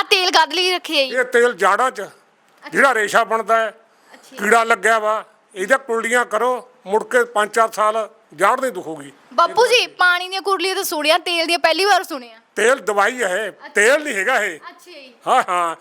ਆ ਤੇਲ ਕਦ ਲਈ ਰੱਖਿਆ ਜੀ ਇਹ ਤੇਲ ਜਾੜਾਂ 'ਚ। ਜਿਹੜਾ ਰੇਸ਼ਾ ਬਣਦਾ ਹੈ ਕੀੜਾ ਲੱਗਿਆ ਵਾ ਇਹਦੇ ਕੁੰਡੀਆਂ ਕਰੋ ਮੁੜ ਕੇ 5-4 ਸਾਲ ਜਾੜ ਨਹੀਂ ਦੁਖੂਗੀ। ਬਾਪੂ ਜੀ ਪਾਣੀ ਦੀਆਂ ਕੁਰਲੀਆਂ ਤਾਂ ਸੁਣਿਆ ਤੇਲ ਦੀਆਂ ਪਹਿਲੀ ਵਾਰ ਸੁਣਿਆ। ਤੇਲ ਦਵਾਈ ਹੈ ਤੇਲ ਨਹੀਂ ਹੈਗਾ ਇਹ। ਅੱਛਾ ਜੀ। ਹਾਂ ਹਾਂ।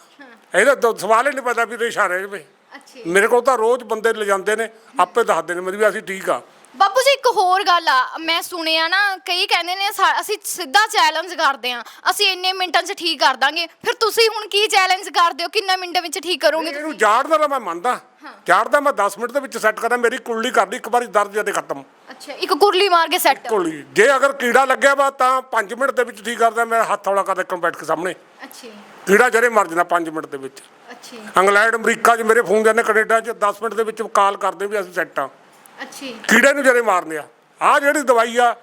ਇਹਦਾ ਤਾਂ ਸਵਾਲ ਹੀ ਨਹੀਂ ਪਤਾ ਵੀ ਰੇਸ਼ਾ ਰਹੇ ਵੇ ਅੱਛਾ। ਮੇਰੇ ਕੋਲ ਤਾਂ ਰੋਜ਼ ਬੰਦੇ ਲਿਜਾਂਦੇ ਨੇ ਆਪੇ ਦੱਸਦੇ ਨੇ ਮੇਰੀ ਵੀ ਅਸੀਂ ਠੀਕ ਆ। ਬਾਪੂ ਜੀ ਇੱਕ ਹੋਰ ਗੱਲ ਆ ਮੈਂ ਸੁਣਿਆ ਨਾ ਕਈ ਕਹਿੰਦੇ ਨੇ ਸਾ- ਅਸੀਂ ਸਿੱਧਾ ਚੈਲੰਜ ਕਰਦੇ ਆ ਅਸੀਂ ਇੰਨੇ ਮਿੰਟਾਂ 'ਚ ਠੀਕ ਕਰ ਦਾਂਗੇ ਫਿਰ ਤੁਸੀਂ ਹੁਣ ਕੀ ਚੈਲੰਜ ਕਰਦੇ ਹੋ ਕਿੰਨਾ ਮਿੰਟਾਂ ਵਿੱਚ ਠੀਕ ਕਰੋਗੇ ਇਹਨੂੰ ਜਾੜ ਦਾ ਤਾਂ ਮੈਂ ਮੰਨਦਾ ਜਾੜ ਦਾ ਮੈਂ 10 ਮਿੰਟ ਦੇ ਵਿੱਚ ਸੈੱਟ ਕਰਾਂ ਮੇਰੀ ਕੁੱਲੀ ਕਰਦੀ ਇੱਕ ਵਾਰੀ ਦਰਦ ਜਦੇ ਖਤਮ। ਅੱਛਾ ਇੱਕ ਕੁਰਲੀ ਮਾਰ ਕੇ ਸੈੱਟ ਕੁੱਲੀ ਜੇ ਅਗਰ ਕੀੜਾ ਲੱਗਿਆ ਵਾ ਤਾਂ 5 ਮਿੰਟ ਦੇ ਵਿੱਚ ਠੀਕ ਕਰਦਾ ਮੇਰਾ ਹੱਥ ਹੌਲਾ ਕਰ ਬੈਠ ਕੇ ਸਾਹਮਣੇ। ਅੱਛਾ। ਕੀੜਾ ਜਰੇ ਮਰ ਜਾਂਦਾ 5 ਮਿੰਟ ਦੇ ਵਿੱਚ। ਅੱਛਾ। ਇੰਗਲੈਂਡ ਅਮਰੀਕਾ 'ਚ ਮੇਰੇ ਫੋਨ ਜਾਂਦੇ ਕੈਨੇਡਾ 'ਚ 10 ਮਿੰਟ ਦੇ ਵਿੱਚ ਕਾਲ ਕਰਦੇ ਵੀ ਅਸੀਂ ਸੈੱਟ ਆ ਅੱਛਾ। ਕੀੜੇ ਨੂੰ ਜਰੇ ਮਾਰਨੇ ਆ ਆ ਜਿਹੜੀ ਦਵਾਈ ਆ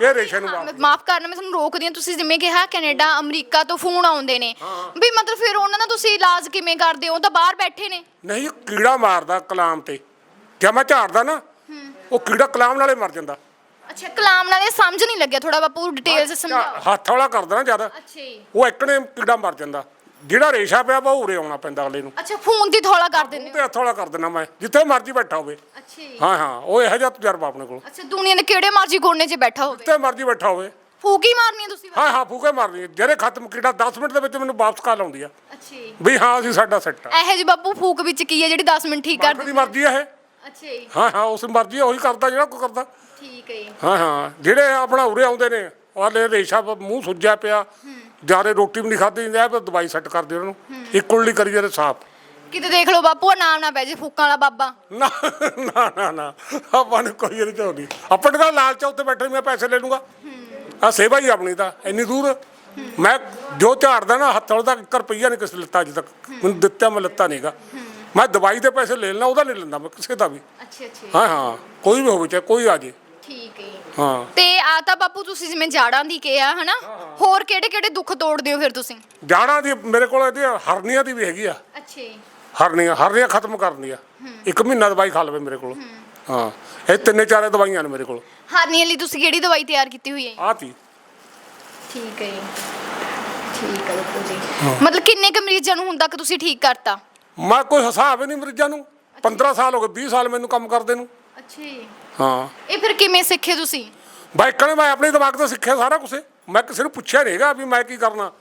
ਇਹ ਰੇਸ਼ੇ ਨੂੰ ਮਾਰਦੀ ਮਾਫ ਕਰਨਾ ਮੈਂ ਤੁਹਾਨੂੰ ਰੋਕਦੀ ਹਾਂ ਤੁਸੀਂ ਜਿਵੇਂ ਕਿਹਾ ਕੈਨੇਡਾ ਅਮਰੀਕਾ ਤੋਂ ਫੋਨ ਆਉਂਦੇ ਨੇ। ਵੀ ਮਤਲਬ ਫਿਰ ਉਹਨਾਂ ਦਾ ਤੁਸੀਂ ਇਲਾਜ ਕਿਵੇਂ ਕਰਦੇ ਹੋ? ਉਹ ਤਾਂ ਬਾਹਰ ਬੈਠੇ ਨੇ। ਨਹੀਂ ਕੀੜਾ ਮਾਰਦਾ ਕਲਾਮ ਤੇ। ਜੇ ਮੈਂ ਝਾੜਦਾ ਨਾ ਉਹ ਕੀੜਾ ਕਲਾਮ ਨਾਲੇ ਮਰ ਜਾਂਦਾ। ਅੱਛਾ ਕਲਾਮ ਨਾਲ ਸਮਝ ਨਹੀਂ ਲੱਗਿਆ ਥੋੜਾ ਬਾਪੂ ਡਿਟੇਲ ਚ ਸਮਝਾਓ। ਹੱਥ ਹੌਲਾ ਕਰਦਾ ਨਾ ਜ਼ਿਆਦਾ। ਅੱਛਾ ਜੀ। ਉਹ ਇੱਕਨੇ ਕੀੜਾ ਮਰ ਜਾਂਦਾ। ਜਿਹੜਾ ਰੇਸ਼ਾ ਪਿਆ ਵਾ ਉਹ ਉਰੇ ਆਉਣਾ ਪੈਂਦਾ ਅਗਲੇ ਨੂੰ। ਅੱਛਾ ਫੋਨ ਦੀ ਥੋੜਾ ਕਰ ਦਿੰਦੇ ਹੋ। ਤੇ ਹੱਥ ਕਰ ਦੇਣਾ ਮੈਂ ਜਿੱਥੇ ਮਰਜ਼ੀ ਬੈਠਾ ਹੋਵੇ। ਹਾਂ ਹਾਂ ਉਹ ਇਹੋ ਜਿਹਾ ਤਜਰਬਾ ਆਪਣੇ ਕੋਲ। ਅੱਛਾ ਦੁਨੀਆ ਦੇ ਕਿਹੜੇ ਮਰਜ਼ੀ ਕੋਨੇ 'ਚ ਬੈਠਾ ਹੋਵੇ? ਜਿੱਥੇ ਮਰਜ਼ੀ ਬੈਠਾ ਹੋਵੇ। ਫੂਕੀ ਮਾਰਨੀ ਹੈ ਤੁਸੀਂ ਹਾਂ ਹਾਂ ਫੂਕੇ ਮਾਰਨੀ ਜਿਹੜੇ ਖਤਮ ਕੀੜਾ 10 ਮਿੰਟ ਦੇ ਵਿੱਚ ਮੈਨੂੰ ਵਾਪਸ ਕਾਲ ਆਉਂਦੀ ਆ। ਅੱਛਾ ਵੀ ਹਾਂ ਅਸੀਂ ਸਾਡਾ ਸੈੱਟ ਆ। ਇਹੋ ਜੀ ਬਾਪੂ ਫੂਕ ਵਿੱਚ ਕੀ ਹੈ ਜਿਹੜੀ 10 ਮਿੰਟ ਠੀਕ ਕਰ ਮਾਲਕ ਦੀ ਮਰਜ਼ੀ ਆ ਇਹ। ਅੱਛਾ ਜੀ। ਹਾਂ ਹਾਂ ਉਸ ਮਰਜ਼ੀ ਆ, ਉਹੀ ਕਰਦਾ ਜਿਹੜਾ ਕੋਈ ਕਰਦਾ। ਠੀਕ ਹੈ ਜੀ। ਹਾਂ ਹਾਂ ਜਿਹੜੇ ਆਪਣਾ ਉਰੇ ਆਉਂਦੇ ਨੇ ਵਾਲੇ ਰੇਸ਼ਾ ਪ- ਮੂੰਹ ਸੁੱਜਿਆ ਪਿਆ ਜਾਰੇ ਰੋਟੀ ਵੀ ਨਹੀਂ ਖਾਧੀ ਜਾਂਦੀ ਪਰ ਦਵਾਈ ਸੈੱਟ ਕਰਦੇ ਉਹਨਾਂ ਨੂੰ। ਇੱਕ ਕੁੰਡਲੀ ਕਰੀ ਜਾਂਦੇ ਸਾਫ਼। ਕਿਤੇ ਦੇਖ ਲਓ ਬਾਪੂ ਆ ਨਾਮ ਨਾ ਪੈ ਜੇ ਫੂਕਾਂ ਵਾਲਾ ਬਾਬਾ। ਨਾ ਨਾ ਨਾ ਨਾ। ਆਪਾਂ ਨੂੰ ਕੋਈ ਨਹੀਂ। ਚਾਹੁੰਦੀ ਆਪਣੇ ਦਾ ਲਾਲ ਚੌਕ ਤੇ ਬੈਠੇ ਮੈਂ ਪੈਸੇ ਲੈ ਲੂੰਗਾ। ਆ ਸੇਵਾ ਹੀ ਆਪਣੀ ਤਾਂ ਇੰਨੀ ਦੂਰ। ਮੈਂ ਜੋ ਝਾੜਦਾ ਨਾ ਹੱਥ ਤਾਂ 1 ਰੁਪਈਆ ਨਹੀਂ ਕਿਸੇ ਲਿੱਤਾ ਅਜੇ ਤੱਕ। ਮੈਨੂੰ ਦਿੱਤਾ ਮੈਂ ਲਿੱਤਾ ਨਹੀਂਗਾ। ਮੈਂ ਦਵਾਈ ਦੇ ਪੈਸੇ ਲੈ ਲੈਣਾ ਉਹਦਾ ਨਹੀਂ ਲੈਂਦਾ ਮੈਂ ਕਿਸੇ ਦਾ ਵੀ। ਅੱਛਾ ਅੱਛਾ। ਹਾਂ ਹਾਂ ਕੋਈ ਵੀ ਹੋਵੇ ਚਾਹੇ ਕੋਈ ਆ ਜੇ। ਠੀਕ ਹੈ। ਹਾਂ। ਤੇ ਆ ਤਾਂ ਬਾਪੂ ਤੁਸੀਂ ਜਿਵੇਂ ਜਾੜਾਂ ਦੀ ਕਿਹਾ ਹਨਾ? ਹੋਰ ਕਿਹੜੇ ਕਿਹੜੇ ਦੁੱਖ ਤੋੜਦੇ ਹੋ ਫਿਰ ਤੁਸੀਂ? ਜਾੜਾਂ ਦੀ ਮੇਰੇ ਕੋਲ ਇਹਦੀ ਹਰਨੀਆਂ ਦੀ ਵੀ ਹੈਗੀ ਆ। ਅੱਛਾ। ਹਰਨੀਆਂ ਹਰਨੀਆਂ ਖਤਮ ਕਰਨੀ ਆ ਇੱਕ ਮਹੀਨਾ ਦਵਾਈ ਖਾ ਲਵੇ ਮੇਰੇ ਕੋਲ। ਹਾਂ। ਇਹ ਤਿੰਨੇ ਚਾਰੇ ਦਵਾਈਆਂ ਨੇ ਮੇਰੇ ਕੋਲ। ਹਾਰਨੀਆਂ ਲਈ ਤੁਸੀਂ ਕਿਹੜੀ ਦਵਾਈ ਤਿਆਰ ਕੀਤੀ ਹੋਈ ਹੈ? ਆਹ ਤੀ। ਠੀਕ ਹੈ ਜੀ। ਠੀਕ ਹੈ ਬਾਪੂ ਜੀ। ਮਤਲਬ ਕਿੰਨੇ ਕੁ ਮਰੀਜ਼ਾਂ ਨੂੰ ਹੁਣ ਤੱਕ ਤੁਸੀਂ ਠੀਕ ਕਰਤਾ? ਮੈਂ ਕੋਈ ਹਿਸਾਬ ਹੀ ਨਹੀਂ ਮਰੀਜ਼ਾਂ ਨੂੰ। 15 ਸਾਲ ਹੋ ਗਏ 20 ਸਾਲ ਮੈਨੂੰ ਕੰਮ ਕਰਦੇ ਨੂੰ। ਅੱਛਾ ਜੀ। ਹਾਂ। ਇਹ ਫਿਰ ਕਿਵੇਂ ਸਿੱਖੇ ਤੁਸੀਂ? ਬਾਈਕਾਂ ਮੈਂ ਆਪਣੇ ਦਿਮਾਗ ਤੋਂ ਸਿੱਖਿਆ ਸਾਰਾ ਕੁਝ ਮੈਂ ਕਿਸੇ ਨੂੰ ਪੁੱਛਿਆ ਨਹੀਂਗਾ ਵੀ ਮੈਂ ਕੀ ਕਰਨਾ।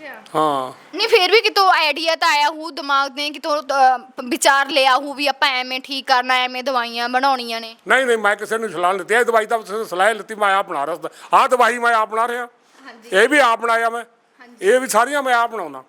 ਅੱਛਾ। ਹਾਂ। ਨਹੀਂ ਫਿਰ ਵੀ ਕਿਤੋਂ ਆਈਡੀਆ ਤਾਂ ਆਇਆ ਹੂ ਦਿਮਾਗ ਦੇ ਕਿਤੋਂ ਵਿਚਾਰ ਲਿਆ ਹੂ ਵੀ ਆਪਾਂ ਐਵੇਂ ਠੀਕ ਕਰਨਾ ਐਵੇਂ ਦਵਾਈਆਂ ਬਣਾਉਣੀਆਂ ਨੇ। ਨਹੀਂ ਨਹੀਂ ਮੈਂ ਕਿਸੇ ਨੂੰ ਸਲਾਹ ਨਹੀਂ ਦਿੱਤੀ। ਇਹ ਦਵਾਈ ਤਾਂ ਨੂੰ ਸਲਾਹ ਲਿੱਤੀ ਮੈਂ ਆਪ ਬਣਾ ਰਿਹਾ ਆਹ ਦਵਾਈ ਮੈਂ ਆਪ ਬਣਾ ਰਿਹਾ। ਇਹ ਵੀ ਆਪ ਬਣਾਇਆ ਮੈਂ। ਇਹ ਵੀ ਸਾਰੀਆਂ ਮੈਂ ਆਪ ਬਣਾਉਣਾ